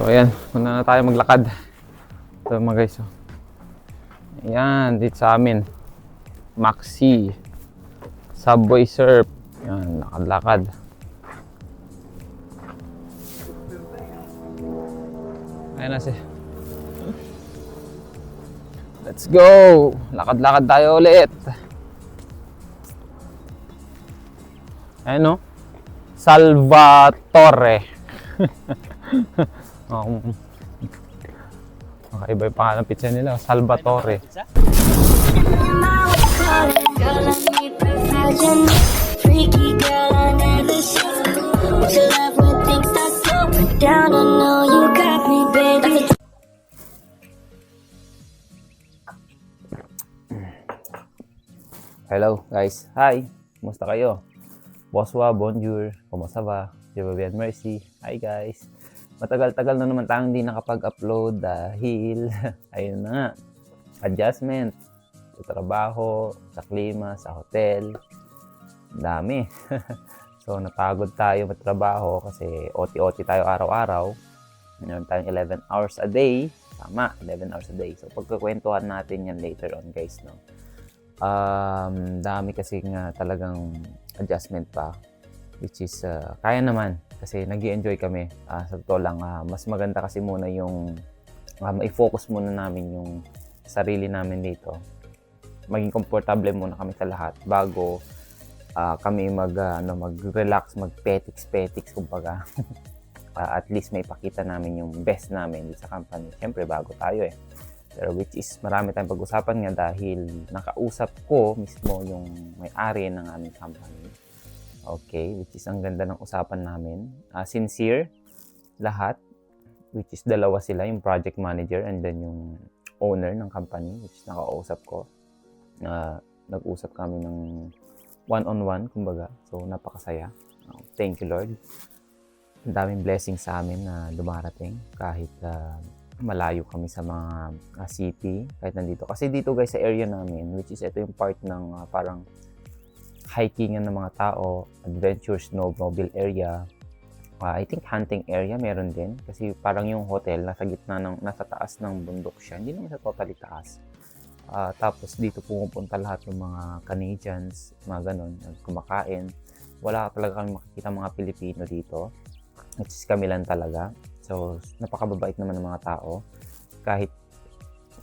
So ayan, muna na tayo maglakad. Ito mga guys. Oh. Ayan, dito sa amin. Maxi. Subway Surf. Ayan, lakad-lakad. Ayan na si. Let's go! Lakad-lakad tayo ulit. Ayan no? Salvatore. um, Makaiba yung pangalan ng pizza nila. Salvatore. Hello guys. Hi. Kumusta kayo? Bonsoir, bonjour. Kumusta ba? Vais bien, merci. Hi guys. Matagal-tagal na naman tayong hindi nakapag-upload dahil ayun na nga. Adjustment. Sa trabaho, sa klima, sa hotel. Dami. so napagod tayo magtrabaho kasi OT-OT tayo araw-araw. Meron tayong 11 hours a day. Tama, 11 hours a day. So pagkakwentuhan natin yan later on guys, no? um, dami kasi nga talagang adjustment pa which is uh, kaya naman kasi nag enjoy kami. Ah, sa totoo lang ah, mas maganda kasi muna yung uh, i-focus muna namin yung sarili namin dito. Maging komportable muna kami sa lahat bago ah, kami mag ah, ano mag-relax mag-petix petix kumbaga. Ah, at least may pakita namin yung best namin sa company. Syempre bago tayo eh. Pero which is marami tayong pag-usapan nga dahil nakausap ko mismo yung may-ari ng aming company. Okay, which is ang ganda ng usapan namin. Ah, sincere lahat, which is dalawa sila, yung project manager and then yung owner ng company, which is nakausap ko. na nag-usap kami ng one-on-one, kumbaga. So, napakasaya. Ah, thank you, Lord. Ang daming blessings sa amin na dumarating kahit ah, malayo kami sa mga ah, city kahit nandito. Kasi dito guys sa area namin, which is ito yung part ng ah, parang hikingan ng mga tao, adventure snowmobile area. Ah, I think hunting area meron din kasi parang yung hotel nasa gitna ng nasa taas ng bundok siya. Hindi naman sa totally taas. Ah, tapos dito pumupunta lahat ng mga Canadians, mga ganon, kumakain. Wala talaga kami makikita mga Pilipino dito. Which is kami lang talaga. So, napakababait naman ng mga tao. Kahit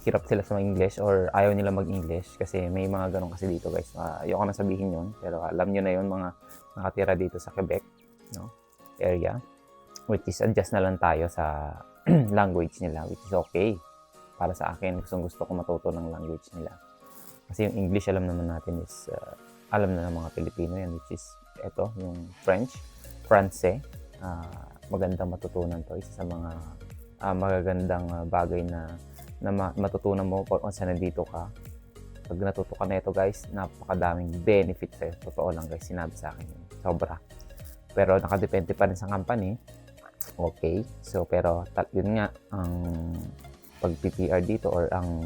hirap sila sa mag-English or ayaw nila mag-English kasi may mga ganun kasi dito guys. Uh, ayoko na sabihin yon pero alam nyo na yon mga nakatira dito sa Quebec no area which is adjust na lang tayo sa language nila which is okay. Para sa akin gustong gusto ko matuto ng language nila. Kasi yung English alam naman natin is uh, alam na ng mga Pilipino yan which is ito yung French France uh, magandang matutunan to isa sa mga ah, magagandang bagay na na ma- matutunan mo kung saan nandito ka. Pag natuto ka na ito guys, napakadaming benefit sa'yo. Totoo lang guys, sinabi sa akin yun. Sobra. Pero nakadepende pa rin sa company. Okay. So, pero yun nga, ang pag-PPR dito or ang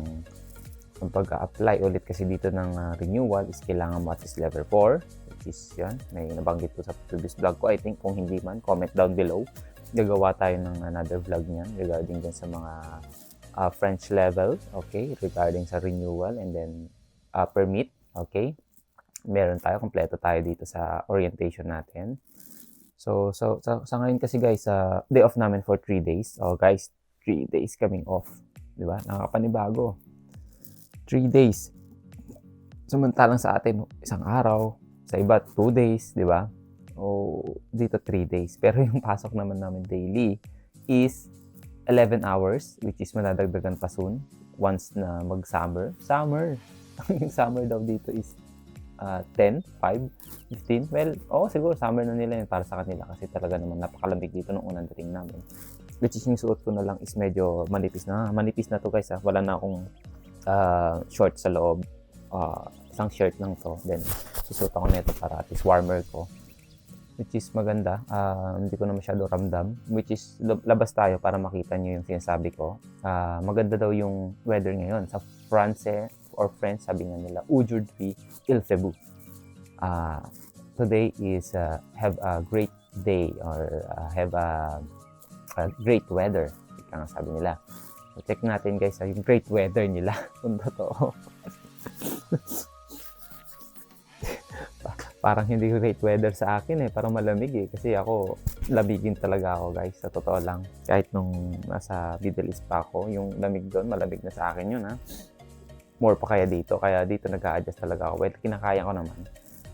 ang pag-apply ulit kasi dito ng ah, renewal is kailangan mo at least level 4 which is yan, may nabanggit ko sa previous vlog ko. I think kung hindi man, comment down below. Gagawa tayo ng another vlog niyan regarding dyan sa mga uh, French level, okay, regarding sa renewal and then uh, permit, okay. Meron tayo, kompleto tayo dito sa orientation natin. So, so sa, sa ngayon kasi guys, sa day off namin for 3 days. Oh guys, 3 days coming off. Di ba? Nakakapanibago. 3 days. Samantalang sa atin, isang araw. Sa iba, 2 days, di ba? O dito 3 days. Pero yung pasok naman namin daily is 11 hours, which is madadagdagan pa soon once na mag-summer. Summer! yung summer daw dito is uh, 10, 5, 15. Well, oo, siguro summer na nila yun para sa kanila kasi talaga naman napakalamig dito nung unang dating namin. Which is yung suot ko na lang is medyo manipis na. Manipis na to guys ha. Wala na akong uh, short sa loob. Uh, isang shirt lang to. Then, susuot ako nito para at least warmer ko which is maganda. Ah, hindi ko na masyado ramdam. Which is, lab- labas tayo para makita nyo yung sinasabi ko. Ah, maganda daw yung weather ngayon. Sa France or French, sabi nga nila, aujourd'hui il fait beau. Ah, today is uh, have a great day or uh, have a uh, great weather. Ika nga sabi nila. So, check natin guys yung great weather nila kung totoo. Pa- parang hindi great weather sa akin eh. Parang malamig eh. Kasi ako, lamigin talaga ako guys. Sa totoo lang. Kahit nung nasa Middle East pa ako, yung lamig doon, malamig na sa akin yun ha. More pa kaya dito. Kaya dito nag adjust talaga ako. Well, kinakaya ko naman.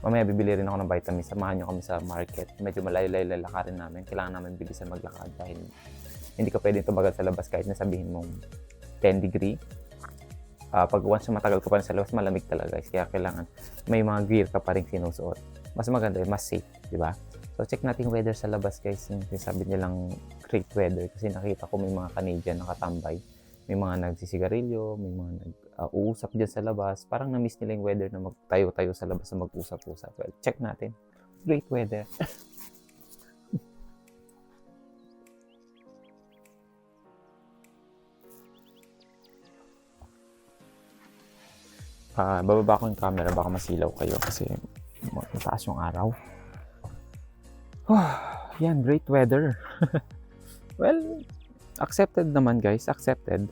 Mamaya bibili rin ako ng vitamin. Samahan nyo kami sa market. Medyo malayo-layo lalakarin namin. Kailangan namin bilisan maglakad dahil hindi ka pwedeng tumagal sa labas kahit nasabihin mong 10 degree. Ah, pag once matagal ka pa sa labas, malamig talaga guys. Kaya kailangan may mga gear ka pa rin sinusuot. Mas maganda yun, mas safe, di ba? So check natin weather sa labas guys. Yung sinasabi nilang great weather kasi nakita ko may mga Canadian nakatambay. May mga nagsisigarilyo, may mga nag-uusap dyan sa labas. Parang na-miss nila yung weather na magtayo-tayo sa labas na mag-usap-usap. Well, check natin. Great weather. Ah, bababa ko yung camera baka masilaw kayo kasi mataas yung araw. yan, great weather. well, accepted naman guys, accepted.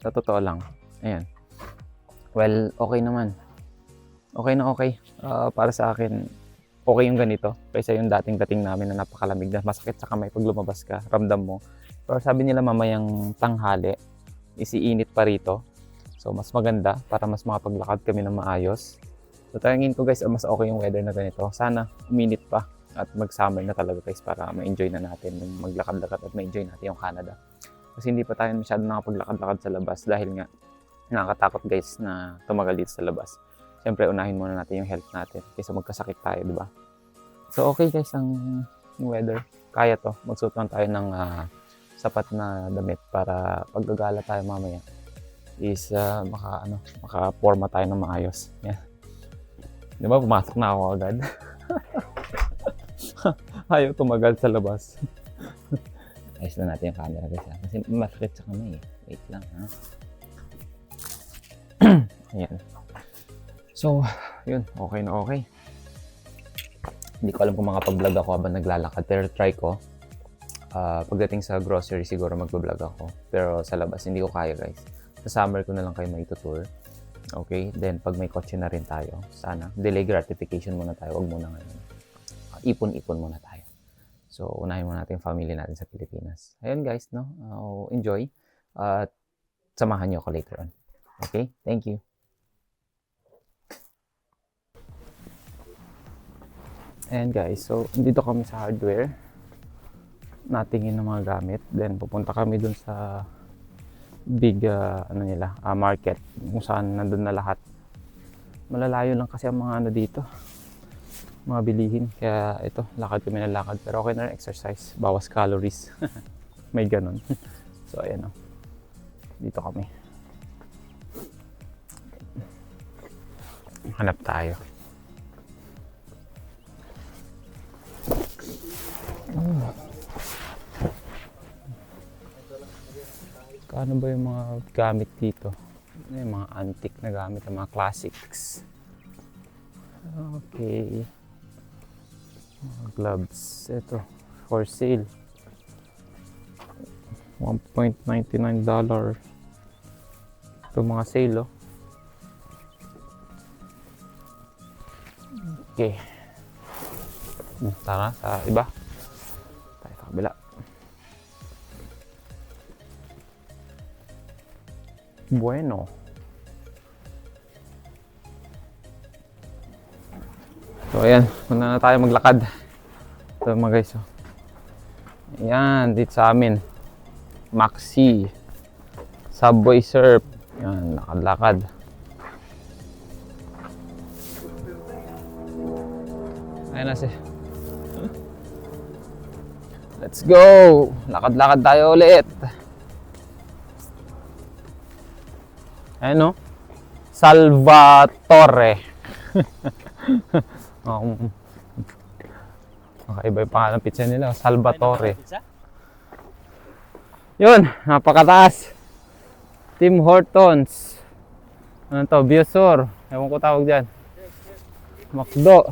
Sa totoo lang. Ayan. Well, okay naman. Okay na okay. Ah, para sa akin, okay yung ganito. Kaysa yung dating-dating namin na napakalamig na masakit sa kamay pag lumabas ka, ramdam mo. Pero sabi nila mamayang tanghali, isiinit pa rito. So, mas maganda para mas makapaglakad kami ng maayos. So, tayangin ko guys, mas okay yung weather na ganito. Sana uminit pa at mag-summer na talaga guys para ma-enjoy na natin yung maglakad-lakad at ma-enjoy natin yung Canada. Kasi hindi pa tayo masyado nakapaglakad-lakad sa labas dahil nga nakakatakot guys na tumagal dito sa labas. Siyempre, unahin muna natin yung health natin kaysa magkasakit tayo, di ba? So, okay guys, ang weather. Kaya to. Magsuot lang tayo ng ah, sapat na damit para paggagala tayo mamaya is ah, maka ano, maka-forma tayo ng maayos. Yan. Di ba, pumasok na ako agad. Ayaw tumagal sa labas. Ayos na natin yung camera guys ha? Kasi masakit sa kamay eh. Wait lang ha. Ayan. So, yun. Okay na okay. Hindi ko alam kung makapag-vlog ako habang naglalakad. Pero try ko. Ah, pagdating sa grocery, siguro mag-vlog ako. Pero sa labas, hindi ko kaya guys. Sa summer ko na lang kayo maitutour. Okay? Then, pag may kotse na rin tayo, sana. Delay gratification muna tayo. Huwag muna ngayon. Ah, ipon-ipon muna tayo. So, unahin muna natin yung family natin sa Pilipinas. Ayun guys, no? Uh, enjoy. At samahan niyo ako later on. Okay? Thank you. And guys, so dito kami sa hardware. Natingin ng mga gamit. Then pupunta kami dun sa big uh, ano nila, ah, market kung saan nandun na lahat. Malalayo lang kasi ang mga ano dito. Mga bilihin. Kaya ito, lakad kami ng lakad. Pero okay na exercise. Bawas calories. May ganun. so ayan o. Dito kami. Hanap tayo. Kano ba yung mga gamit dito? Ano yung mga antique na gamit, yung mga classics. Okay. Mga gloves. Ito, for sale. 1.99 dollar. Ito mga sale, oh. Okay. Hmm, Tara, sa iba. Tayo sa kabila. Bueno. So, ayan. Muna na tayo maglakad. Ito mga guys. Oh. Ayan, dito sa amin. Maxi. Subway Surf. Ayan, lakad-lakad. Ayan na si. Let's go! Lakad-lakad tayo ulit. Ayan no? Salvatore. um, Kakaiba yung pangalan ng pizza nila. Salvatore. Yun, napakataas. Tim Hortons. Ano to? Biosur. Ewan ko tawag dyan. McDo.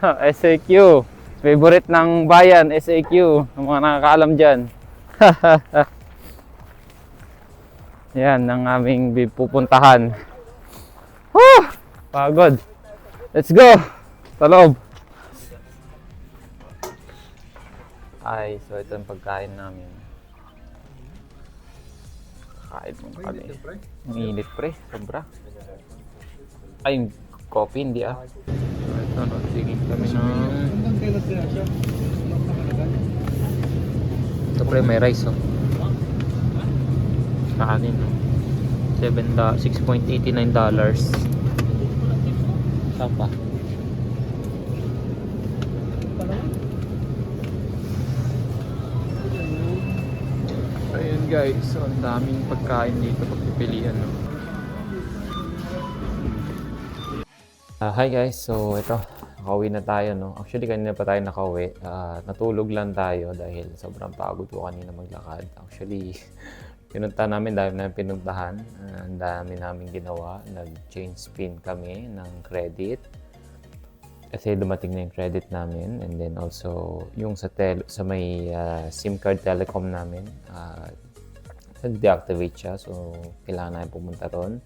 Ha, SAQ. Favorite ng bayan, SAQ. Ang mga nakakaalam dyan. Yan, ang aming pupuntahan. Woo! Pagod. Let's go! Sa loob. Ay, so ito ang pagkain namin. Kain mo kami. Ang init pre, sobra. Ay, coffee hindi ah. Ito, nagsiging kami ng... Ito pre, may rice oh. 7 da, 6.89 dollars. Saan pa? Ayun guys, so ang daming pagkain dito pagpipilian no. Ah, hi guys, so ito, nakauwi na tayo no. Actually kanina pa tayo nakauwi. Ah, natulog lang tayo dahil sobrang pagod ko kanina maglakad. Actually, pinunta namin, dami namin pinuntahan. Ah, ang dami namin ginawa. Nag-change pin kami ng credit. Kasi dumating na yung credit namin and then also yung sa tel sa may ah, SIM card telecom namin ah, nag-deactivate siya so kailangan namin pumunta ron.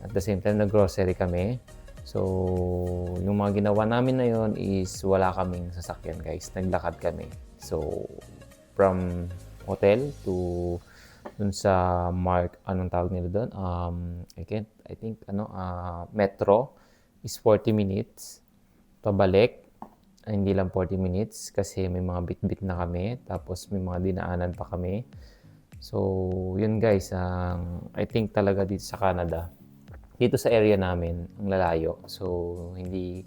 At the same time nag-grocery kami. So yung mga ginawa namin na yon is wala kaming sasakyan guys. Naglakad kami. So from hotel to dun sa mark anong tawag nila doon um I can't I think ano ah, metro is 40 minutes. Pabalik ay hindi lang 40 minutes kasi may mga bit-bit na kami tapos may mga dinaanan pa kami. So yun guys ang I think talaga dito sa Canada dito sa area namin ang lalayo. So hindi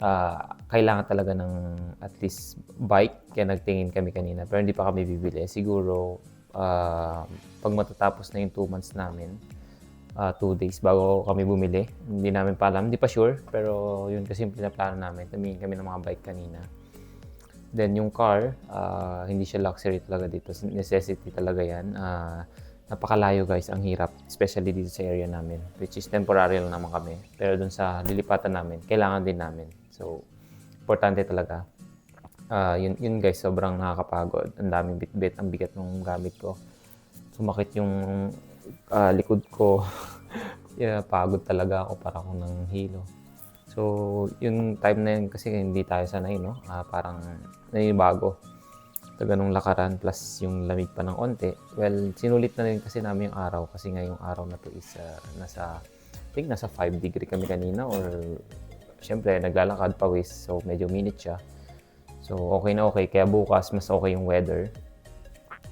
ah, kailangan talaga ng at least bike kaya nagtingin kami kanina pero hindi pa kami bibili. Siguro ah, pag matatapos na yung 2 months namin uh, two days bago kami bumili. Hindi namin pa alam, hindi pa sure, pero yun kasi yung pinaplano namin. Tumingin kami ng mga bike kanina. Then yung car, ah, hindi siya luxury talaga dito. Necessity talaga yan. Ah, napakalayo guys, ang hirap. Especially dito sa area namin. Which is temporary lang naman kami. Pero dun sa lilipatan namin, kailangan din namin. So, importante talaga. Ah, yun, yun guys, sobrang nakakapagod. Ang daming bit-bit, ang bigat ng gamit ko. Sumakit yung ah, likod ko. yeah, pagod talaga ako para akong ng hilo. So, yung time na yun kasi hindi tayo sanay, no? Ah, parang nanibago. Sa ganung lakaran plus yung lamig pa ng onte. Well, sinulit na rin kasi namin yung araw kasi ngayong araw na to is ah, nasa, I think nasa 5 degree kami kanina or syempre naglalakad pa so medyo minute siya. So, okay na okay. Kaya bukas, mas okay yung weather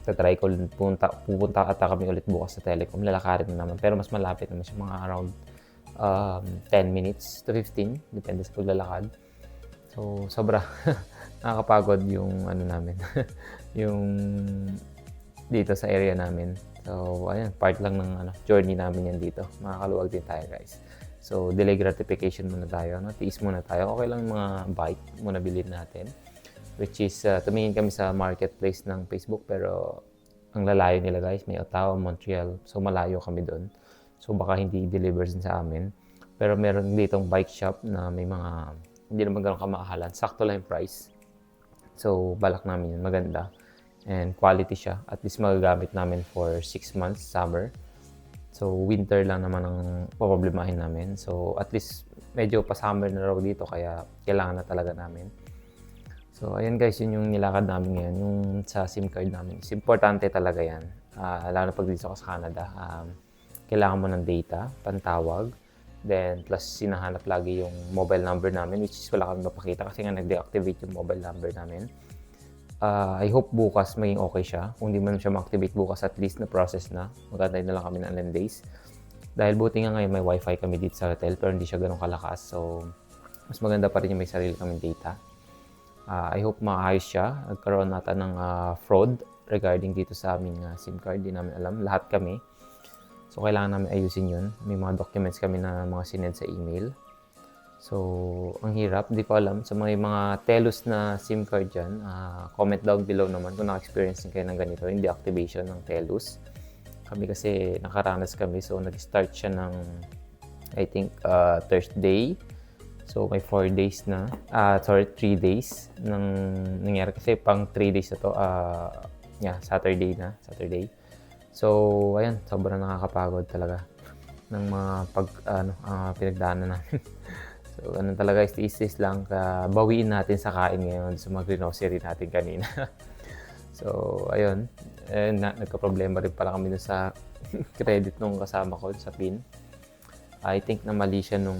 tatry ko pupunta, pupunta ata kami ulit bukas sa Telecom. Lalakarin na naman. Pero mas malapit naman siya mga around um, 10 minutes to 15. Depende sa paglalakad. So, sobra. Nakakapagod yung ano namin. yung dito sa area namin. So, ayun, part lang ng ano, journey namin yan dito. Makakaluwag din tayo, guys. So, delay gratification muna tayo. No? Tiis muna tayo. Okay lang mga bike muna bilhin natin which is uh, tumingin kami sa marketplace ng Facebook pero ang lalayo nila guys, may Ottawa, Montreal. So malayo kami doon. So baka hindi i-deliver sa amin. Pero meron ditong bike shop na may mga hindi naman ganun kamahalan. Sakto lang yung price. So balak namin yun. Maganda. And quality siya. At least magagamit namin for 6 months, summer. So winter lang naman ang poproblemahin namin. So at least medyo pa summer na raw dito kaya kailangan na talaga namin. So, ayan guys, yun yung nilakad namin ngayon, yung sa SIM card namin. Is importante talaga yan. Ah, lalo na pag dito sa Canada. Um, kailangan mo ng data, pantawag. Then, plus sinahanap lagi yung mobile number namin, which is wala kami mapakita kasi nga nag-deactivate yung mobile number namin. Ah, I hope bukas maging okay siya. Kung di man siya ma-activate bukas, at least na process na. Magantay na lang kami ng 11 days. Dahil buti nga ngayon may wifi kami dito sa hotel, pero hindi siya ganun kalakas. So, mas maganda pa rin yung may sarili kaming data. Ah, I hope maayos siya. Nagkaroon nata ng ah, fraud regarding dito sa aming ah, SIM card. Di namin alam. Lahat kami. So, kailangan namin ayusin yun. May mga documents kami na mga sinend sa email. So, ang hirap. Di ko alam. Sa mga, mga telos na SIM card dyan, ah, comment down below naman kung na-experience din kayo ng ganito, yung deactivation ng telos. Kami kasi nakaranas kami. So, nag-start siya ng, I think, ah, Thursday. So, may 4 days na. Ah, sorry, 3 days nang nangyari. Kasi pang 3 days na to. ah yeah, Saturday na. Saturday. So, ayan. Sobrang nakakapagod talaga ng mga pag, ano, ah, pinagdaanan namin. so, ano talaga, is lang. ka bawiin natin sa kain ngayon sa mga grocery natin kanina. so, ayun. Eh, na, nagka-problema rin pala kami sa credit nung kasama ko sa PIN. I think na mali siya nung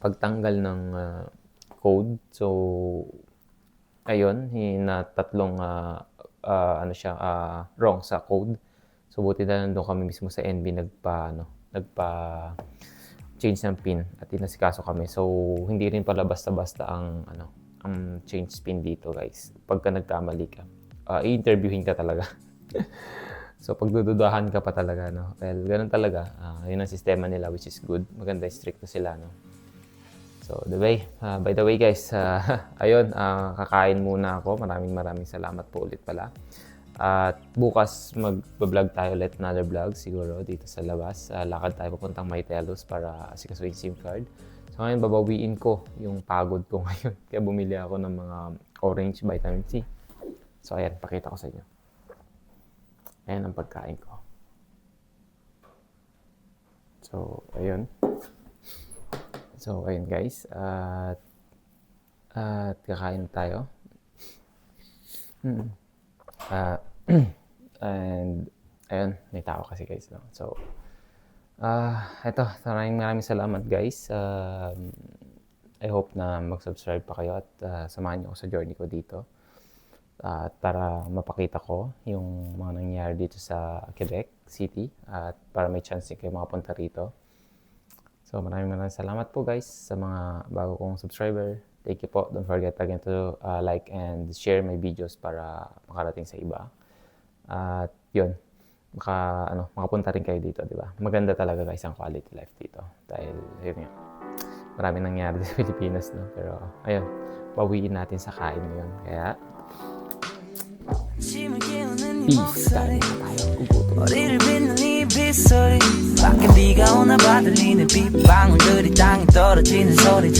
pagtanggal ng ah, code. So, ayun, na tatlong ah, ah, ano siya, ah, wrong sa code. So, buti na nandun kami mismo sa NB nagpa, ano, nagpa change ng pin at inasikaso kami. So, hindi rin pala basta-basta ang, ano, ang change pin dito, guys. Pagka nagkamali ka, ah, i-interviewin ka talaga. so, pagdududahan ka pa talaga, no? Well, ganun talaga. Ah, yun ang sistema nila, which is good. Maganda, strict sila, no? So, the way, ah, by the way guys, ah, ayun, ah, kakain muna ako. Maraming maraming salamat po ulit pala. At bukas mag-vlog tayo ulit, another vlog siguro dito sa labas. Ah, lakad tayo papuntang Maitelos para sikasuin SIM card. So ngayon babawiin ko yung pagod ko ngayon. Kaya bumili ako ng mga orange vitamin C. So ayan, pakita ko sa inyo. Ayan ang pagkain ko. So, ayun. So, ayun guys. At, at kakain tayo. Hmm. Ah, and, ayun, may tao kasi guys. No? So, ah, eto, maraming maraming salamat guys. Um, I hope na mag-subscribe pa kayo at ah, samahan niyo ako sa journey ko dito. At para mapakita ko yung mga nangyayari dito sa Quebec City at para may chance din kayo makapunta rito. So maraming maraming salamat po guys sa mga bago kong subscriber. Thank you po. Don't forget again to uh, like and share my videos para makarating sa iba. At uh, yun, maka, ano, makapunta rin kayo dito, di ba? Maganda talaga guys ang quality life dito. Dahil, yun nga, marami nangyari sa Pilipinas, no? Pero, ayun, pawiin natin sa kain ngayon. Kaya, peace. Kain na tayo. Kukuto. 빗소리 밖에 비가 오나 봐 들리는 빗방울들이 땅에 떨어지는 소리